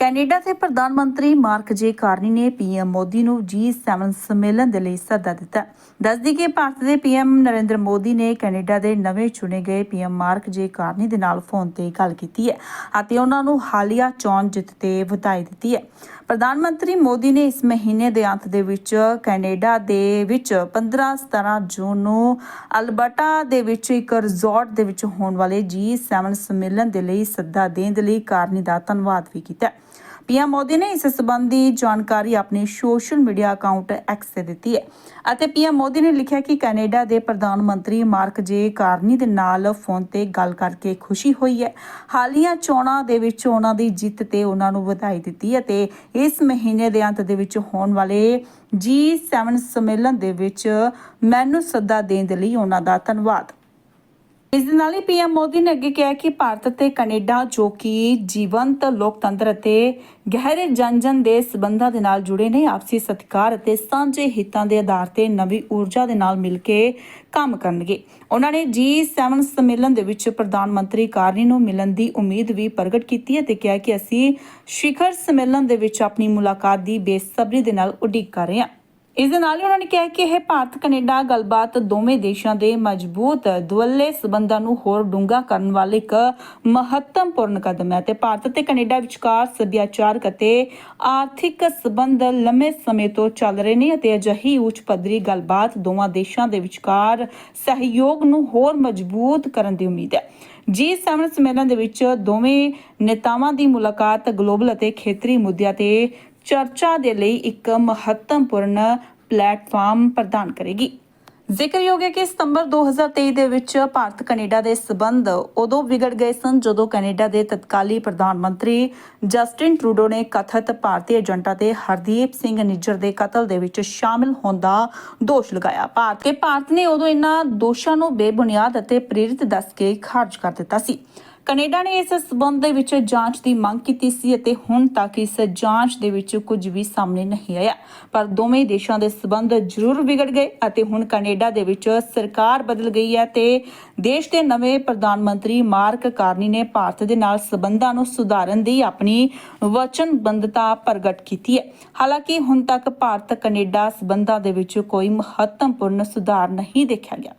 Canada ਦੇ ਪ੍ਰਧਾਨ ਮੰਤਰੀ ਮਾਰਕ ਜੇ ਕਾਰਨੀ ਨੇ ਪੀਐਮ ਮੋਦੀ ਨੂੰ G7 ਸੰਮੇਲਨ ਦੇ ਲਈ ਸੱਦਾ ਦਿੱਤਾ। ਦੱਸਦੀ ਕਿ ਭਾਰਤ ਦੇ ਪੀਐਮ ਨਰਿੰਦਰ ਮੋਦੀ ਨੇ ਕੈਨੇਡਾ ਦੇ ਨਵੇਂ ਚੁਣੇ ਗਏ ਪੀਐਮ ਮਾਰਕ ਜੇ ਕਾਰਨੀ ਦੇ ਨਾਲ ਫੋਨ ਤੇ ਗੱਲ ਕੀਤੀ ਹੈ ਅਤੇ ਉਹਨਾਂ ਨੂੰ ਹਾਲੀਆ ਚੋਣ ਜਿੱਤ ਤੇ ਵਧਾਈ ਦਿੱਤੀ ਹੈ। ਪ੍ਰਧਾਨ ਮੰਤਰੀ ਮੋਦੀ ਨੇ ਇਸ ਮਹੀਨੇ ਦੇ ਅੰਤ ਦੇ ਵਿੱਚ ਕੈਨੇਡਾ ਦੇ ਵਿੱਚ 15-17 ਜੂਨ ਨੂੰ ਅਲਬਰਟਾ ਦੇ ਵਿੱਚ ਇੱਕ ਰਿਜ਼ੋਰਟ ਦੇ ਵਿੱਚ ਹੋਣ ਵਾਲੇ G7 ਸੰਮੇਲਨ ਦੇ ਲਈ ਸੱਦਾ ਦੇਣ ਦੇ ਲਈ ਕਾਰਨੀ ਦਾ ਧੰਨਵਾਦ ਵੀ ਕੀਤਾ। ਪੀਐਮ ਮੋਦੀ ਨੇ ਇਸ ਸੰਬੰਧੀ ਜਾਣਕਾਰੀ ਆਪਣੇ ਸੋਸ਼ਲ ਮੀਡੀਆ ਅਕਾਊਂਟ ਐਕਸ ਤੇ ਦਿੱਤੀ ਹੈ। ਅਤੇ ਪੀਐਮ ਮੋਦੀ ਨੇ ਲਿਖਿਆ ਕਿ ਕੈਨੇਡਾ ਦੇ ਪ੍ਰਧਾਨ ਮੰਤਰੀ ਮਾਰਕ ਜੇ ਕਾਰਨੀ ਦੇ ਨਾਲ ਫੋਨ ਤੇ ਗੱਲ ਕਰਕੇ ਖੁਸ਼ੀ ਹੋਈ ਹੈ। ਹਾਲੀਆ ਚੋਣਾਂ ਦੇ ਵਿੱਚ ਉਹਨਾਂ ਦੀ ਜਿੱਤ ਤੇ ਉਹਨਾਂ ਨੂੰ ਵਧਾਈ ਦਿੱਤੀ ਅਤੇ ਇਸ ਮਹੀਨੇ ਦੇ ਅੰਤ ਦੇ ਵਿੱਚ ਹੋਣ ਵਾਲੇ G7 ਸੰਮੇਲਨ ਦੇ ਵਿੱਚ ਮੈਨੂੰ ਸੱਦਾ ਦੇਣ ਦੇ ਲਈ ਉਹਨਾਂ ਦਾ ਧੰਨਵਾਦ। ਇਸ ਦੇ ਨਾਲ ਹੀ ਪੀਐਮ ਮੋਦੀ ਨੇ ਅੱਗੇ ਕਿਹਾ ਕਿ ਭਾਰਤ ਅਤੇ ਕੈਨੇਡਾ, ਜੋ ਕਿ ਜੀਵੰਤ ਲੋਕਤੰਤਰ ਅਤੇ ਗਹਿਰੇ ਜਨ-ਜਨ ਦੇ ਸਬੰਧਾਂ ਦੇ ਨਾਲ ਜੁੜੇ ਨੇ, ਆਪਸੀ ਸਤਿਕਾਰ ਅਤੇ ਸਾਂਝੇ ਹਿੱਤਾਂ ਦੇ ਆਧਾਰ ਤੇ ਨਵੀਂ ਊਰਜਾ ਦੇ ਨਾਲ ਮਿਲ ਕੇ ਕੰਮ ਕਰਨਗੇ। ਉਹਨਾਂ ਨੇ G7 ਸੰਮੇਲਨ ਦੇ ਵਿੱਚ ਪ੍ਰਧਾਨ ਮੰਤਰੀ ਕਾਰਨੀ ਨੂੰ ਮਿਲਣ ਦੀ ਉਮੀਦ ਵੀ ਪ੍ਰਗਟ ਕੀਤੀ ਹੈ ਤੇ ਕਿਹਾ ਕਿ ਅਸੀਂ ਸ਼ਿਖਰ ਸੰਮੇਲਨ ਦੇ ਵਿੱਚ ਆਪਣੀ ਮੁਲਾਕਾਤ ਦੀ ਬੇਸਬਰੀ ਦੇ ਨਾਲ ਉਡੀਕ ਕਰ ਰਹੇ ਹਾਂ। ਇਸ ਦੇ ਨਾਲ ਹੀ ਉਹਨਾਂ ਨੇ ਕਿਹਾ ਕਿ ਇਹ ਭਾਰਤ, ਕੈਨੇਡਾ, ਗੱਲਬਾਤ ਦੋਵੇਂ ਦੇਸ਼ਾਂ ਦੇ ਮਜ਼ਬੂਤ ਦੁਵੱਲੇ ਸਬੰਧਾਂ ਨੂੰ ਹੋਰ ਡੂੰਘਾ ਕਰਨ ਵਾਲਾ ਇੱਕ ਮਹੱਤਵਪੂਰਨ ਕਦਮ ਹੈ ਤੇ ਭਾਰਤ ਤੇ ਕੈਨੇਡਾ ਵਿਚਕਾਰ ਸੱਭਿਆਚਾਰਕ ਅਤੇ ਆਰਥਿਕ ਸਬੰਧ ਲੰਮੇ ਸਮੇਂ ਤੋਂ ਚੱਲ ਰਹੇ ਨੇ ਅਤੇ ਅਜਿਹੀ ਉੱਚ ਪੱਧਰੀ ਗੱਲਬਾਤ ਦੋਵਾਂ ਦੇਸ਼ਾਂ ਦੇ ਵਿਚਕਾਰ ਸਹਿਯੋਗ ਨੂੰ ਹੋਰ ਮਜ਼ਬੂਤ ਕਰਨ ਦੀ ਉਮੀਦ ਹੈ। G7 ਸੰਮੇਲਨ ਦੇ ਵਿੱਚ ਦੋਵੇਂ ਨੇਤਾਵਾਂ ਦੀ ਮੁਲਾਕਾਤ ਗਲੋਬਲ ਅਤੇ ਖੇਤਰੀ ਮੁੱਦਿਆਂ ਤੇ ਚਰਚਾ ਦੇ ਲਈ ਇੱਕ ਮਹੱਤਵਪੂਰਨ ਪਲੇਟਫਾਰਮ ਪ੍ਰਦਾਨ ਕਰੇਗੀ। ਜ਼ਿਕਰਯੋਗ ਹੈ ਕਿ ਸਤੰਬਰ 2023 ਦੇ ਵਿੱਚ ਭਾਰਤ ਕੈਨੇਡਾ ਦੇ ਸਬੰਧ ਉਦੋਂ ਵਿਗੜ ਗਏ ਸਨ ਜਦੋਂ ਕੈਨੇਡਾ ਦੇ ਤਤਕਾਲੀ ਪ੍ਰਧਾਨ ਮੰਤਰੀ ਜਸਟਿਨ ਟਰੂਡੋ ਨੇ ਕਥਿਤ ਭਾਰਤੀ ਏਜੰਟਾਂ ਤੇ ਹਰਦੀਪ ਸਿੰਘ ਨਿੱਜਰ ਦੇ ਕਤਲ ਦੇ ਵਿੱਚ ਸ਼ਾਮਿਲ ਹੋਣ ਦਾ ਦੋਸ਼ ਲਗਾਇਆ। ਭਾਰਤ ਕੇ ਭਾਰਤ ਨੇ ਉਦੋਂ ਇਹਨਾਂ ਦੋਸ਼ਾਂ ਨੂੰ ਬੇਬੁਨਿਆਦ ਅਤੇ ਪ੍ਰੇਰਿਤ ਦੱਸ ਕੇ ਖਾਰਜ ਕਰ ਦਿੱਤਾ ਸੀ। ਕੈਨੇਡਾ ਨੇ ਇਸ ਸਬੰਧ ਦੇ ਵਿੱਚ ਜਾਂਚ ਦੀ ਮੰਗ ਕੀਤੀ ਸੀ ਅਤੇ ਹੁਣ ਤੱਕ ਇਸ ਜਾਂਚ ਦੇ ਵਿੱਚ ਕੁਝ ਵੀ ਸਾਹਮਣੇ ਨਹੀਂ ਆਇਆ। ਪਰ ਦੋਵੇਂ ਦੇਸ਼ਾਂ ਦੇ ਸਬੰਧ ਜ਼ਰੂਰ ਵਿਗੜ ਗਏ ਅਤੇ ਹੁਣ ਕੈਨੇਡਾ ਦੇ ਵਿੱਚ ਸਰਕਾਰ ਬਦਲ ਗਈ ਹੈ ਤੇ ਦੇਸ਼ ਦੇ ਨਵੇਂ ਪ੍ਰਧਾਨ ਮੰਤਰੀ ਮਾਰਕ ਕਾਰਨੀ ਨੇ ਭਾਰਤ ਦੇ ਨਾਲ ਸਬੰਧਾਂ ਨੂੰ ਸੁਧਾਰਨ ਦੀ ਆਪਣੀ ਵਚਨਬੰਧਤਾ ਪ੍ਰਗਟ ਕੀਤੀ ਹੈ। ਹਾਲਾਂਕਿ ਹੁਣ ਤੱਕ ਭਾਰਤ ਕੈਨੇਡਾ ਸਬੰਧਾਂ ਦੇ ਵਿੱਚ ਕੋਈ ਮਹੱਤਵਪੂਰਨ ਸੁਧਾਰ ਨਹੀਂ ਦੇਖਿਆ ਗਿਆ।